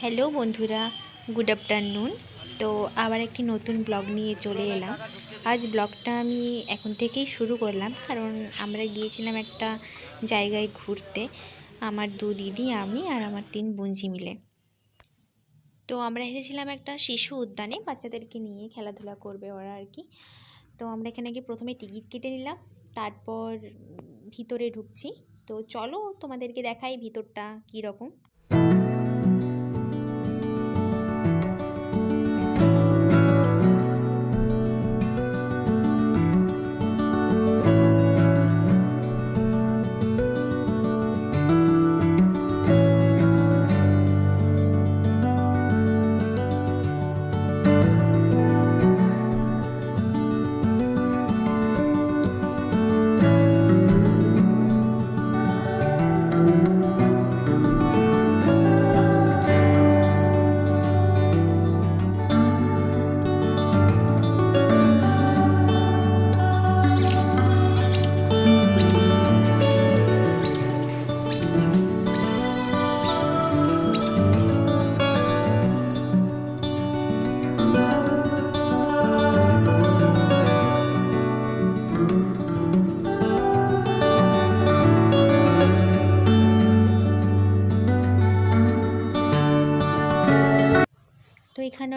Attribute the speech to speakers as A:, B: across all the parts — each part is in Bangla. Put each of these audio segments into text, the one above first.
A: হ্যালো বন্ধুরা, গুড আফটারনুন। তো আবার একটি নতুন ব্লগ নিয়ে চলে এলাম। আজ ব্লগটা আমি এখন থেকেই শুরু করলাম, কারণ আমরা গিয়েছিলাম একটা জায়গায় ঘুরতে, আমার দু দিদি, আমি আর আমার তিন বোনঝি মিলে। তো আমরা এসেছিলাম একটা শিশু উদ্যানে, বাচ্চাদেরকে নিয়ে খেলাধুলা করবে ওরা আর কি। তো আমরা এখানে গিয়ে প্রথমে টিকিট কেটে নিলাম, তারপর ভিতরে ঢুকছি। তো চলো তোমাদেরকে দেখাই ভিতরটা কীরকম।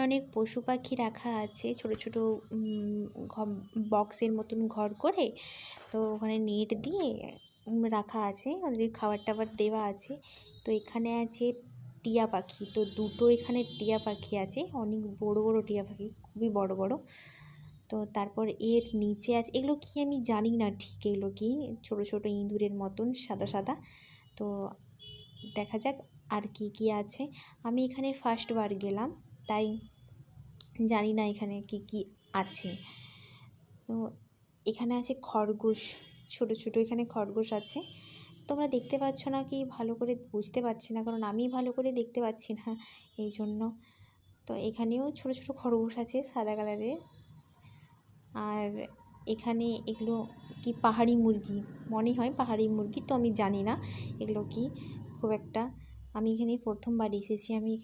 A: অনেক পশু পাখি রাখা আছে, ছোট ছোট বক্সের মতন ঘর করে, তো ওখানে নেট দিয়ে রাখা আছে, ওদের খাবার টাবার দেওয়া আছে, তো এখানে আছে টিয়া পাখি, তো দুটো এখানে টিয়া পাখি আছে, অনেক বড় বড় টিয়া পাখি, খুবই বড় বড়, তো তারপর এর নিচে আছে, এগুলো কি আমি জানি না ঠিক এগুলো কি, ছোট ছোট ইঁদুরের মতন, সাদা সাদা, তো দেখা যাক আর কি কি আছে, আমি এখানে ফার্স্টবার গেলাম তাই জানি না এখানে কি কি আছে। তো এখানে আছে খরগোশ, ছোট ছোট এখানে খরগোশ আছে। তোমরা দেখতে পাচ্ছ না কি ভালো করে বুঝতে পারছি না, কারণ আমি ভালো করে দেখতে পাচ্ছি না এই জন্য তো এখানেও ছোট ছোট খরগোশ আছে সাদা কালারের। আর এখানে এগুলো কি পাহাড়ি মুরগি? মনে হয় পাহাড়ি মুরগি, তো আমি জানি না এগুলো কি। খুব একটা আমি এখানে প্রথমবার এসেছি, আমি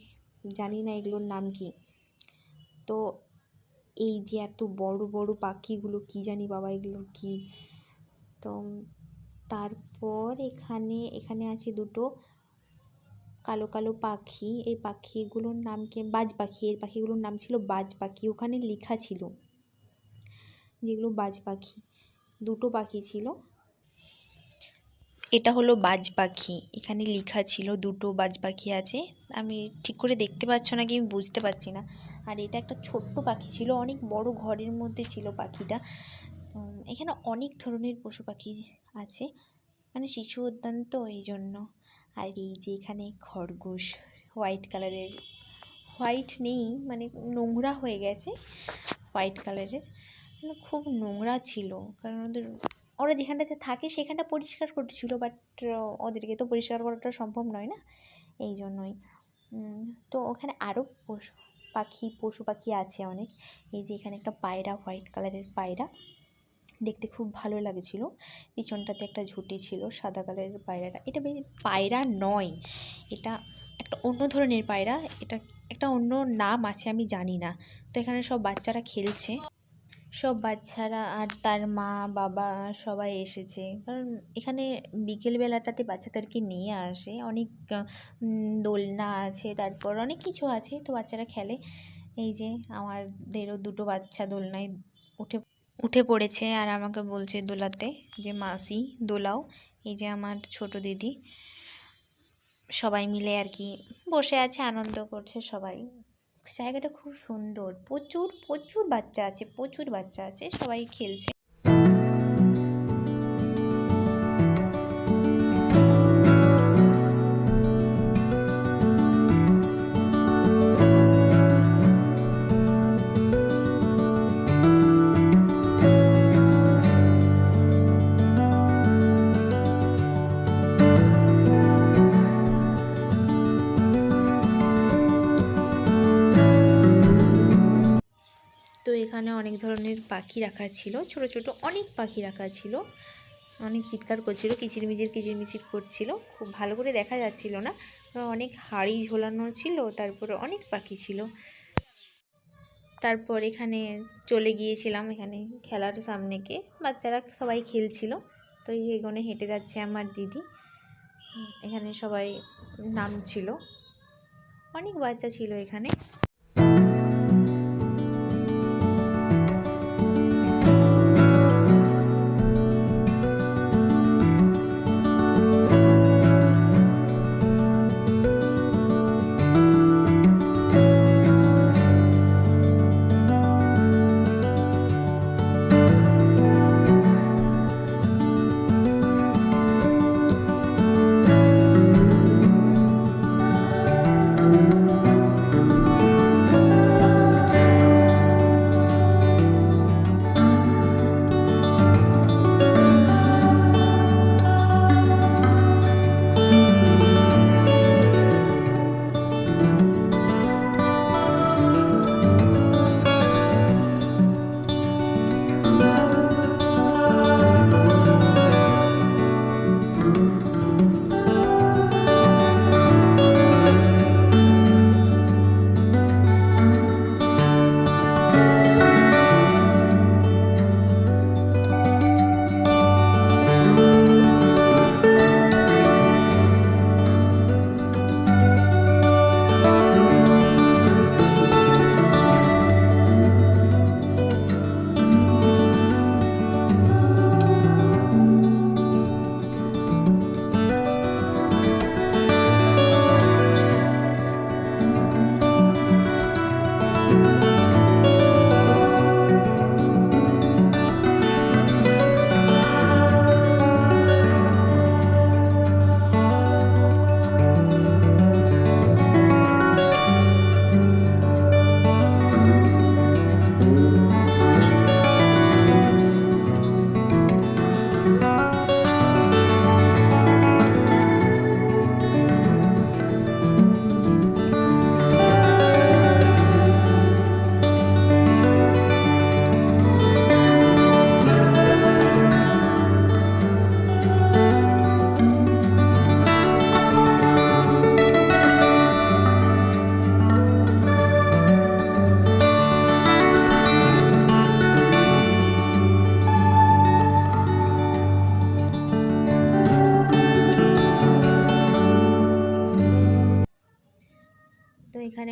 A: জানি না এগুলোর নাম কি। তো এই যে এত বড় বড় পাখিগুলো, কি জানি বাবা এগুলো কি। তো তারপর এখানে এখানে আছে দুটো কালো কালো পাখি। এই পাখিগুলোর নাম কি? বাজ পাখি। এই পাখিগুলোর নাম ছিল বাজ পাখি। ওখানে লেখা ছিল যেগুলো বাজ পাখি। দুটো পাখি ছিল। এটা হলো বাজ পাখি। এখানে লেখা ছিল দুটো বাজ পাখি আছে। আমি ঠিক করে দেখতে পাচ্ছ না কি আমি বুঝতে পারছি না। আর এটা একটা ছোট্ট পাখি ছিল, অনেক বড় ঘরের মধ্যে ছিল পাখিটা। এখানে অনেক ধরনের পশু পাখি আছে মানে শিশু উদ্যান তো এই জন্য আর এই যে এখানে খরগোশ, হোয়াইট কালারের, হোয়াইট নেই মানে নোংরা হয়ে গেছে, হোয়াইট কালারের। মানে খুব নোংরা ছিল, কারণ ওদের ওরা যেখানটাতে থাকে সেখানটা পরিষ্কার করছিল বাট ওদেরকে তো পরিষ্কার করাটা সম্ভব নয় না? এই জন্যই। তো ওখানে আরও পশু, পাখি পশু পাখি আছে অনেক। এই যে এখানে একটা পায়রা, হোয়াইট কালারের পায়রা। দেখতে খুব ভালো লাগছিল। পিছনটাতে একটা ঝুঁটি ছিল, সাদা কালারের পায়রাটা। এটা পায়রা নয়। এটা একটা অন্য ধরনের পায়রা। এটা একটা অন্য নাম আছে, আমি জানি না। তো এখানে সব বাচ্চারা খেলছে। সব বাচ্চারা আর তার মা, বাবা সবাই এসেছে। কারণ এখানে বিকেলবেলাটাতে বাচ্চাদেরকে নিয়ে আসে। অনেক দোলনা আছে, তারপর অনেক কিছু আছে। তো বাচ্চারা খেলে। এই যে আমাদেরও দুটো বাচ্চা দোলনায় উঠে উঠে পড়েছে আর আমাকে বলছে দোলাতে যে, মাসি, দোলাও। এই যে আমার ছোট দিদি। সবাই মিলে আর কি বসে আছে, আনন্দ করছে সবাই। জায়গাটা খুব সুন্দর। প্রচুর প্রচুর বাচ্চা আছে প্রচুর বাচ্চা আছে সবাই খেলছে। পাখি রাখা ছিল, ছোট ছোট অনেক পাখি রাখা ছিল। অনেক চিৎকার করছিল, কিচিরমিচির কিচিরমিচির করছিল। খুব ভালো করে দেখা যাচ্ছিল না। অনেক হাড়ি ঝোলানো ছিল, তারপরে অনেক পাখি ছিল। তারপর এখানে চলে গিয়েছিলাম, এখানে খেলার সামনেকে। বাচ্চারা সবাই খেলছিল, তো এগোনে হেঁটে যাচ্ছে আমার দিদি। এখানে সবাই নামছিল। অনেক বাচ্চা ছিল এখানে।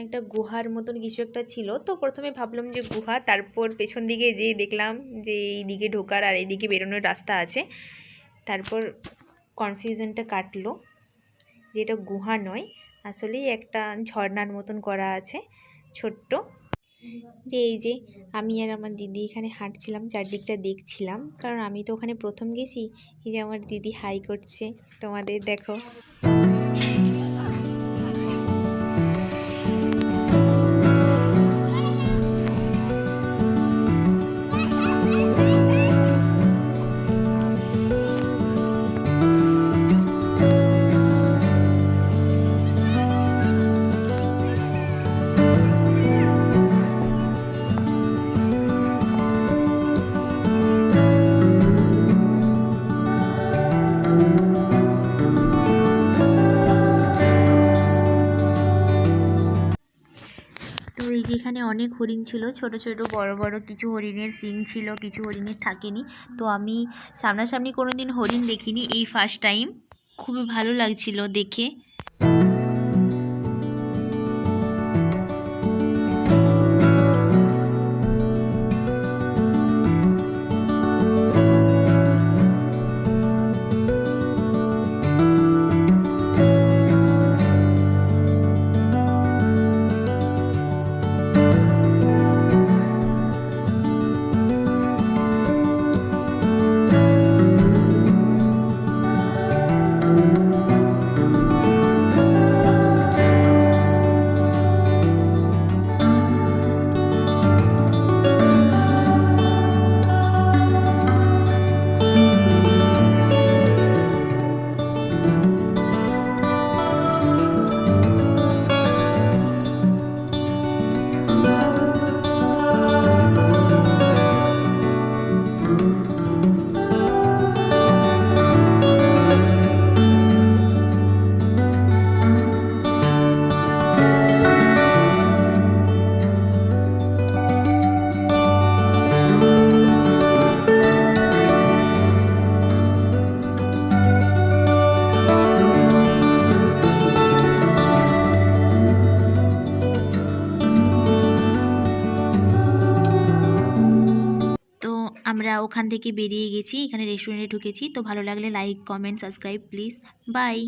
A: একটা গুহার মতন কিছু একটা ছিল। তো প্রথমে ভাবলাম যে গুহা, তারপর পেছন দিকে যেয়ে দেখলাম যে এই দিকে ঢোকার আর এইদিকে বেরোনোর রাস্তা আছে। তারপর কনফিউশনটা কাটলো যে এটা গুহা নয়, আসলেই একটা ঝর্নার মতন করা আছে, ছোট্ট। যে এই যে আমি আর আমার দিদি এখানে হাঁটছিলাম, চারদিকটা দেখছিলাম। কারণ আমি তো ওখানে প্রথম গেছি, এই যে আমার দিদি হাই করছে, তোমাদের দেখো। অনেক হরিণ ছিল, ছোট ছোট, বড় বড় কিছু হরিণের সিং ছিল, কিছু হরিণের থাকেনি। তো আমি সামনাসামনি কোনো দিন হরিণ দেখিনি এই ফার্স্ট টাইম খুবই ভালো লাগছিল দেখে। ওখান থেকে বেরিয়ে গেছি, এখানে রেস্টুরেন্টে ঢুকেছি। তো ভালো লাগলে like comment subscribe please bye